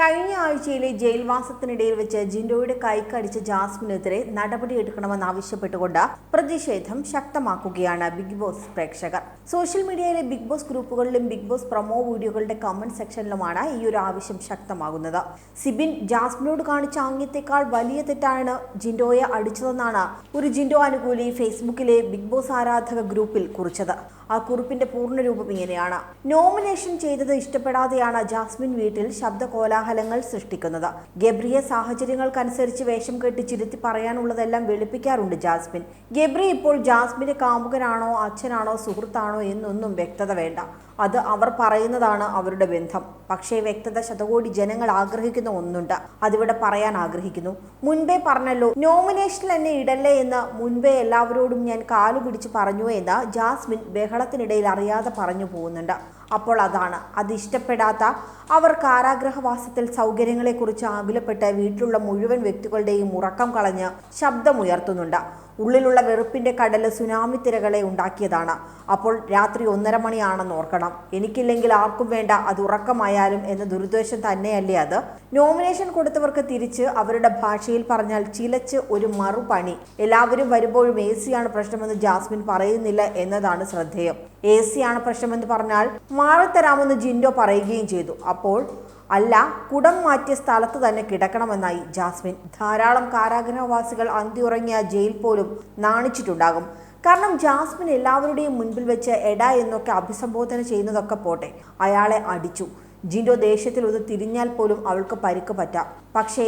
കഴിഞ്ഞ ആഴ്ചയിലെ ജയിൽവാസത്തിനിടയിൽ വെച്ച് ജിൻഡോയുടെ കൈക്കടിച്ച ജാസ്മിനെതിരെ നടപടിയെടുക്കണമെന്നാവശ്യപ്പെട്ടുകൊണ്ട് പ്രതിഷേധം ശക്തമാക്കുകയാണ് ബിഗ് ബോസ് പ്രേക്ഷകർ. സോഷ്യൽ മീഡിയയിലെ ബിഗ് ബോസ് ഗ്രൂപ്പുകളിലും ബിഗ് ബോസ് പ്രൊമോ വീഡിയോകളുടെ കമന്റ് സെക്ഷനിലുമാണ് ഈ ഒരു ആവശ്യം ശക്തമാകുന്നത്. സിബിൻ ജാസ്മിനോട് കാണിച്ച ആംഗ്യത്തെക്കാൾ വലിയ തെറ്റാണ് ജിൻഡോയെ അടിച്ചതെന്നാണ് ഒരു ജിൻഡോ അനുകൂലി ഫേസ്ബുക്കിലെ ബിഗ് ബോസ് ആരാധക ഗ്രൂപ്പിൽ കുറിച്ചത്. ആ കുറിപ്പിന്റെ പൂർണരൂപം ഇങ്ങനെയാണ്. നോമിനേഷൻ ചെയ്തത് ഇഷ്ടപ്പെടാതെയാണ് ജാസ്മിൻ വീട്ടിൽ ശബ്ദ കോലാഹലങ്ങൾ സൃഷ്ടിക്കുന്നത്. ഗബ്രിയ സാഹചര്യങ്ങൾക്കനുസരിച്ച് വേഷം കെട്ടി ചിരുത്തി പറയാനുള്ളതെല്ലാം വെളുപ്പിക്കാറുണ്ട് ജാസ്മിൻ. ഗബ്രി ഇപ്പോൾ ജാസ്മിന് കാമുകനാണോ അച്ഛനാണോ സുഹൃത്താണോ എന്നൊന്നും വ്യക്തത വേണ്ട. അത് അവർ പറയുന്നതാണ് അവരുടെ ബന്ധം. പക്ഷേ വ്യക്തത ശതകോടി ജനങ്ങൾ ആഗ്രഹിക്കുന്ന ഒന്നുണ്ട്. അതിവിടെ പറയാൻ ആഗ്രഹിക്കുന്നു. മുൻപേ പറഞ്ഞല്ലോ നോമിനേഷനിൽ എന്നെ ഇടല്ലേ എന്ന്. മുൻപേ എല്ലാവരോടും ഞാൻ കാലു പിടിച്ച് പറഞ്ഞു എന്ന് ജാസ്മിൻ ബഹളത്തിനിടയിൽ അറിയാതെ പറഞ്ഞു പോകുന്നുണ്ട്. അപ്പോൾ അതാണ്. അത് ഇഷ്ടപ്പെടാത്ത അവർ കാരാഗ്രഹവാസത്തിൽ സൗകര്യങ്ങളെക്കുറിച്ച് ആകുലപ്പെട്ട് വീട്ടിലുള്ള മുഴുവൻ വ്യക്തികളുടെയും ഉറക്കം കളഞ്ഞ് ശബ്ദമുയർത്തുന്നുണ്ട്. ഉള്ളിലുള്ള വെറുപ്പിന്റെ കടൽ സുനാമി തിരകളെ ഉണ്ടാക്കിയതാണ്. അപ്പോൾ രാത്രി ഒന്നര മണിയാണെന്ന് ഓർക്കണം. എനിക്കില്ലെങ്കിൽ ആർക്കും വേണ്ട അത് ഉറക്കമായാലും എന്ന ദുരുദ്ദേശം തന്നെയല്ലേ അത്? നോമിനേഷൻ കൊടുത്തവർക്ക് തിരിച്ച് അവരുടെ ഭാഷയിൽ പറഞ്ഞാൽ ചിലച്ച് ഒരു മറുപണി. എല്ലാവരും വരുമ്പോഴും എ സിയാണ് പ്രശ്നമെന്ന് ജാസ്മിൻ പറയുന്നില്ല എന്നതാണ് ശ്രദ്ധേയം. എ സിയാണ് പ്രശ്നമെന്ന് പറഞ്ഞാൽ മാറിത്തരാമെന്ന് ജിൻഡോ പറയുകയും ചെയ്തു. അപ്പോൾ അല്ല കുടം മാറ്റിയ സ്ഥലത്ത് തന്നെ കിടക്കണമെന്നായി ജാസ്മിൻ ധാരാളം കാരാഗ്രഹവാസികൾ അന്തിയുറങ്ങിയ ജയിൽ പോലും നാണിച്ചിട്ടുണ്ടാകും. കാരണം ജാസ്മിൻ എല്ലാവരുടെയും മുൻപിൽ വെച്ച് എട എന്നൊക്കെ അഭിസംബോധന ചെയ്യുന്നതൊക്കെ പോട്ടെ. അയാളെ അടിച്ചു. ജിൻഡോ ദേഷ്യത്തിൽ ഒന്ന് തിരിഞ്ഞാൽ പോലും അവൾക്ക് പരിക്ക് പറ്റാം. പക്ഷേ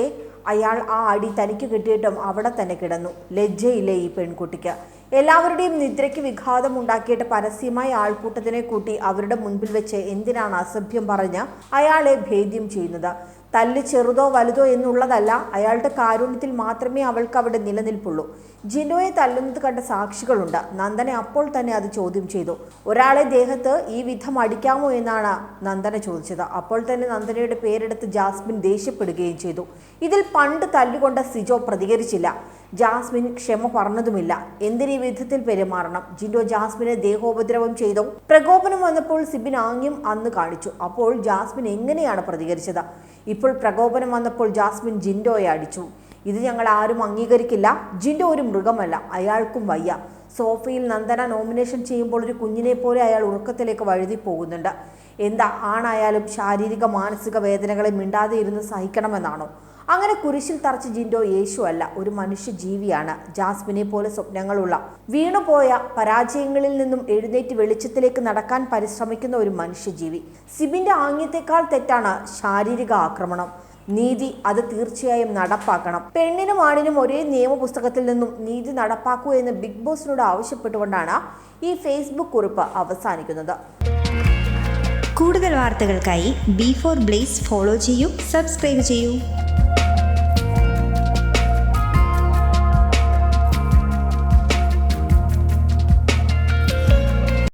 അയാൾ ആ അടി തനിക്ക് കിട്ടിയിട്ടും അവിടെ തന്നെ കിടന്നു. ലജ്ജയില്ലേ ഈ പെൺകുട്ടിക്ക്? എല്ലാവരുടെയും നിദ്രയ്ക്ക് വിഘാതം ഉണ്ടാക്കിയിട്ട് പരസ്യമായി ആൾക്കൂട്ടത്തിനെ കൂട്ടി അവരുടെ മുൻപിൽ വെച്ച് എന്തിനാണ് അസഭ്യം പറഞ്ഞ് അയാളെ ഭേദ്യം ചെയ്യുന്നത്? തല്ല് ചെറുതോ വലുതോ എന്നുള്ളതല്ല അയാളുടെ കാരുണ്യത്തിൽ മാത്രമേ അവൾക്ക് അവിടെ നിലനിൽപ്പുള്ളൂ. ജിനോയെ തല്ലുന്നത് കണ്ട സാക്ഷികളുണ്ട്. നന്ദനെ അപ്പോൾ തന്നെ അത് ചോദ്യം ചെയ്തു. ഒരാളെ ദേഹത്ത് ഈ വിധം അടിക്കാമോ എന്നാണ് നന്ദന ചോദിച്ചത്. അപ്പോൾ തന്നെ നന്ദനയുടെ പേരെടുത്ത് ജാസ്മിൻ ദേഷ്യപ്പെടുകയും ചെയ്തു. ഇതിൽ പണ്ട് തല്ലുകൊണ്ട സിജോ പ്രതികരിച്ചില്ല. ജാസ്മിൻ ക്ഷമ പറഞ്ഞതുമില്ല. എന്തിനീ വിധത്തിൽ പെരുമാറണം ജിൻഡോ ജാസ്മിനെ ദേഹോപദ്രവം ചെയ്തു. പ്രകോപനം വന്നപ്പോൾ സിബിൻ ആംഗ്യം അന്ന് കാണിച്ചു. അപ്പോൾ ജാസ്മിൻ എങ്ങനെയാണ് പ്രതികരിച്ചത്? ഇപ്പോൾ പ്രകോപനം വന്നപ്പോൾ ജാസ്മിൻ ജിൻഡോയെ അടിച്ചു. ഇത് ഞങ്ങൾ ആരും അംഗീകരിക്കില്ല. ജിൻഡോ ഒരു മൃഗമല്ല. അയാൾക്കും വയ്യ. സോഫയിൽ നന്ദന നോമിനേഷൻ ചെയ്യുമ്പോൾ ഒരു കുഞ്ഞിനെ പോലെ അയാൾ ഉറക്കത്തിലേക്ക് വഴുതി പോകുന്നുണ്ട് എന്താ? ആണായാലും ശാരീരിക മാനസിക വേദനകളെ മിണ്ടാതെ ഇരുന്ന് സഹിക്കണമെന്നാണോ? അങ്ങനെ കുരിശിൽ തറച്ച ജിൻഡോ യേശു അല്ല ഒരു മനുഷ്യ ജീവിയാണ് ജാസ്മിനെ പോലെ സ്വപ്നങ്ങളുള്ള വീണുപോയ പരാജയങ്ങളിൽ നിന്നും എഴുന്നേറ്റ് വെളിച്ചത്തിലേക്ക് നടക്കാൻ പരിശ്രമിക്കുന്ന ഒരു മനുഷ്യജീവി. സിബിന്റെ ആംഗ്യത്തെക്കാൾ തെറ്റാണ് ശാരീരിക ആക്രമണം. നീതി അത് തീർച്ചയായും നടപ്പാക്കണം. പെണ്ണിനും ആണിനും ഒരേ നിയമപുസ്തകത്തിൽ നിന്നും നീതി നടപ്പാക്കൂ എന്ന് ബിഗ് ബോസിനോട് ആവശ്യപ്പെട്ടുകൊണ്ടാണ് ഈ ഫേസ്ബുക്ക് കുറിപ്പ് അവസാനിക്കുന്നത്. കൂടുതൽ വാർത്തകൾക്കായി ബി ഫോർ ബ്ലേസ് ഫോളോ ചെയ്യൂ സബ്സ്ക്രൈബ് ചെയ്യൂ.